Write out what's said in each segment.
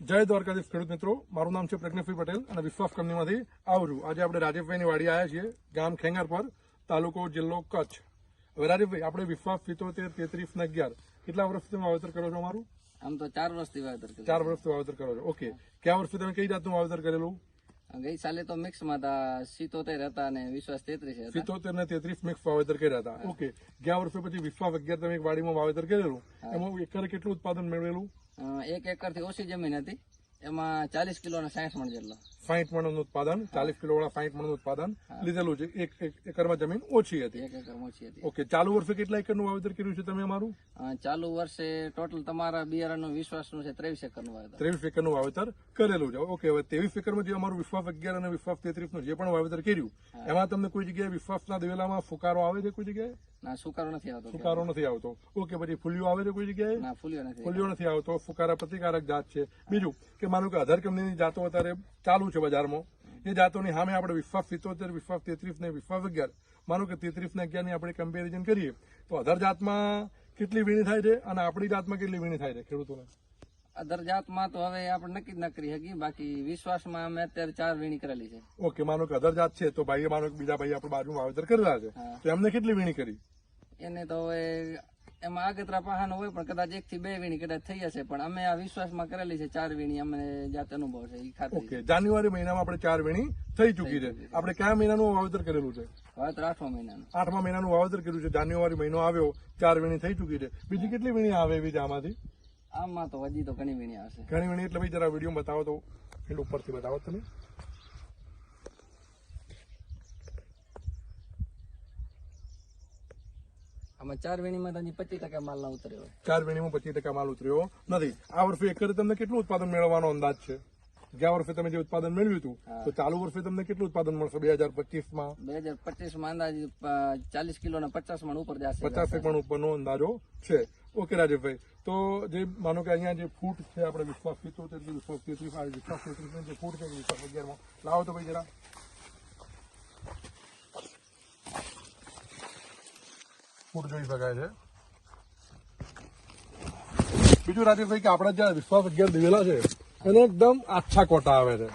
જય દ્વારકાધીશ ખેડૂત મિત્રો. મારું નામ છે પ્રજ્ઞાભાઈ પટેલ અને વિશ્વાસ કંપનીમાંથી આવું છું. આજે આપણે રાજેશભાઈની વાડી આવ્યા છીએ ગામ ખેંગર પર તાલુકો જિલ્લો કચ્છ. હવે રાજેશભાઈ આપણે વિશ્વાસ સિત્તોતેર તેત્રીસ ને અગિયાર કેટલા વર્ષથી તમે વાવેતર કરો છો અમારું? આમ તો ચાર વર્ષથી વાવેતર ચાર વર્ષથી વાવેતર કરો છો. ઓકે કયા વર્ષથી તમે કઈ જાતનું વાવેતર કરેલું? ગઈ સાલે તો મિક્સમાં હતા સિત્તોતેર હતા અને વિશ્વાસ તેત્રીસ હતા. સિત્તોતેર ને તેત્રીસ મિક્સ વાવેતર કર્યા હતા. ઓકે ગયા વર્ષે પછી વિશ્વાસ અગિયાર તમે એક વાડીમાં વાવેતર કરેલું. એમાં એકરે કેટલું ઉત્પાદન મેળવેલું? એક એકરથી ઓછી જમીન હતી. એમાં ચાલીસ કિલો અને સાઠ મણ જેટલો. સાઠ મણનું ઉત્પાદન ચાલીસ કિલો વાળા મણનું ઉત્પાદન લીધેલું છે. એક એક એકરમાં જમીન ઓછી હતી. ઓકે ચાલુ વર્ષે કેટલા એકરનું વાવેતર કર્યું છે તમે અમારું? ચાલુ વર્ષે ટોટલ તમારા બિયારણનો વિશ્વાસનું છે ત્રેવીસ એકરનું વાવેતર. ત્રેવીસ એકરનું વાવેતર કરેલું છે. ઓકે હવે ત્રેવીસ એકરમાં જે અમારું વિશ્વાસ અગિયાર અને વિશ્વાસ તેત્રીસનું જે પણ વાવેતર કર્યું એમાં તમને કોઈ જગ્યાએ વિશ્વાસના દિવેલામાં ફુકારો આવે છે કોઈ જગ્યાએ? ના સુકારો નથી આવતો. ફુકારો નથી આવતો. ઓકે પછી ફૂલિયો આવે છે કોઈ જગ્યાએ? ના ફૂલ્યો નથી ફૂલિયો નથી આવતો. ફુકારા પ્રતિકારક જાત છે. બીજું કે માનું કે અધર કંપનીની જાતો અત્યારે ચાલુ છે બજારમાં. એ જાતોની સામે આપણે વિશ્વાસ સિત્તોતેર વિશ્વાસ તેત્રીસ ને વિશ્વાસ અગિયાર. માનો કે તેત્રીસ ને અગિયારની આપણે કમ્પેરિઝન કરીએ તો અધર જાતમાં કેટલી વીણી થાય છે અને આપણી જાતમાં કેટલી વીણી થાય છે ખેડૂતોને? અધર જાતમાં તો હવે આપણે નક્કી જ ન કરી શકીએ બાકી વિશ્વાસમાં અમે અત્યારે ચાર વીણી કરેલી છે. ઓકે માનો કે અધર જાત છે તો ભાઈએ માનો બીજા ભાઈ આપણે બાજુમાં વાવેતર કરેલા છે. તો એમને કેટલી વીણી કરી? એને તો હવે એમાં આગતરા પહાનો હોય પણ કદાચ એક થી બે વીણી કદાચ થઈ હશે. પણ અમે આ વિશ્વાસમાં કરેલી છે ચાર વીણી અમને જાત અનુભવ છે એ ખાતે ઓકે જાન્યુઆરી મહિનામાં આપણે ચાર વીણી થઈ ચૂકી છે. આપણે કયા મહિનાનું વાવેતર કરેલું છે? વાવેતર આઠમા મહિનાનું. આઠમા મહિનાનું વાવેતર કર્યું છે જાન્યુઆરી મહિનો આવ્યો ચાર વીણી થઈ ચૂકી છે. બીજી કેટલી વીણી આવે એવી છે આમાંથી? આમાં તો હજી તો ઘણી વીણી આવશે. ઘણી વીણી એટલે ભાઈ જરા વીડિયો બતાવો તો એટલે ઉપરથી બતાવો તમે. આમાં ચાર વેણીમાં તો હજી પચીસ ટકા માલ ના ઉતર્યો ચાર વેણીમાં પચીસ ટકા માલ ઉતર્યો નથી. આ વર્ષે એકરે તમને કેટલું ઉત્પાદન મેળવવાનો અંદાજ છે? ગયા વર્ષે તમે જે ઉત્પાદન મેળવ્યું હતું તો ચાલુ વર્ષે તમને કેટલું ઉત્પાદન મળશે? બે હજાર પચીસમાં? બે હજાર પચીસમાં અંદાજ ચાલીસ કિલો ને પચાસ મણ ઉપર જશે. પચાસ પણ ઉપરનો અંદાજો છે. ઓકે રાજેશભાઈ. તો જે માનો કે અહીંયા જે ફૂટ છે આપણે વિશ્વાસ સિત્તોતેરથી વિશ્વાસ તેત્રીસ વિશ્વાસ તેત્રીસ જે ફૂટ છે વિશ્વાસ અગિયારમાં. લાવો તો ભાઈ જરા. ફૂટ જોઈ શકાય છે. બીજું રાજેશભાઈ કે આપણા જ્યાં વિશ્વાસ અગિયાર દિવેલા છે એને એકદમ આછા કોટા આવે છે.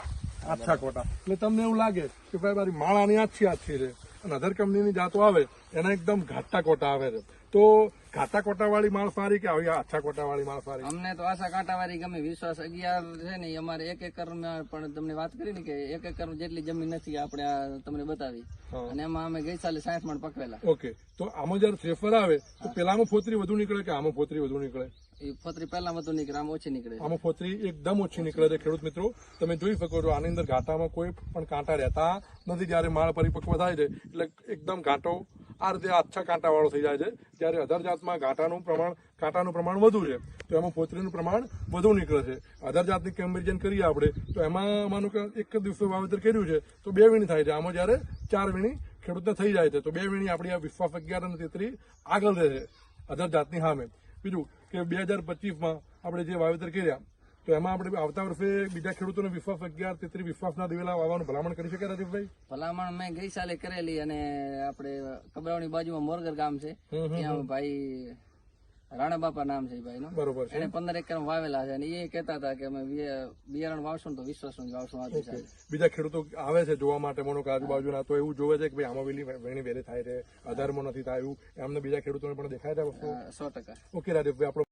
આછા કોટા. એટલે તમને એવું લાગે કે ભાઈ મારી માળાની આછી આછી છે અને અધર કંપનીની જાતો આવે એના એકદમ ઘાટા કોટા આવે છે. તો કોટા વાળી માળ સારી કે આવી આછા કોટા વાળી માળ સારી અમને તો આશા કાંટાવાળી ગમે વિશ્વાસ અગિયાર છે ને અમારે એક એકર પણ તમને વાત કરી ને કે એક એકર જેટલી જમીન નથી આપણે આ તમને બતાવી. અને એમાં અમે ગઈ સાલે સાઠ મણ પકવેલા. ઓકે તો આમાં જયારે થ્રેફર આવે તો પેલામાં ફોતરી વધુ નીકળે કે આમાં ફોતરી વધુ નીકળે? ફોતરી પહેલા વધુ નીકળે આમ ઓછી નીકળે. આમાં ફોતરી એકદમ ઓછી નીકળે છે ખેડૂત મિત્રો. તમે જોઈ શકો છો આની અંદર ઘાટામાં કોઈ પણ કાંટા રહેતા નથી જ્યારે માળ પરિપક્વ થાય છે એટલે એકદમ ઘાટો આ રીતે આછા કાંટાવાળો થઈ જાય છે. જ્યારે અધર જાતમાં ઘાટાનું પ્રમાણ, કાંટાનું પ્રમાણ વધુ છે, તો એમાં ફોતરીનું પ્રમાણ વધુ નીકળે છે. અધર જાતની કમ્પેરિઝન કરીએ આપણે, તો એમાં માનું કે એક જ દિવસે વાવેતર કર્યું છે, તો બે વીણી થાય છે. આમાં જ્યારે ચાર વીણી ખેડૂતને થઈ જાય છે, તો બે વીણી આપણી આ વિશ્વાસ અગિયાર અને તેત્રી આગળ રહે છે અધર જાતની સામે. બીજું કે બે હજાર પચીસમાં આપણે જે વાવેતર કર્યા તો એમાં આપણે આવતા વર્ષે બીજા ખેડૂતોને વિશ્વાસ અગિયાર તેત્રીસ વિશ્વાસના દિવેલા વાવવાનું ભલામણ કરી શકે રાજીવભાઈ ભલામણ મેં ગઈ સાલે કરેલી અને આપણે કબરાવણી બાજુમાં મોરગર ગામ છે. ત્યાં ભાઈ રાણા બાપા નામ છે ભાઈ બરોબર છે. એને પંદર એકર વાવેલા છે અને એ કહેતા હતા કે અમે બિયારણ વાવશું ને તો વિશ્વાસનું જ વાવશું આ બીજા ખેડૂતો આવે છે જોવા માટે મોનો આજુબાજુના તો એવું જોવે છે કે ભાઈ આમાં વેલી વેણી વેલી થાય છે આધારમાં નથી થાય એવું. એમને બીજા ખેડૂતોને પણ દેખાય છે સો ટકા. ઓકે રાજીવભાઈ આપણો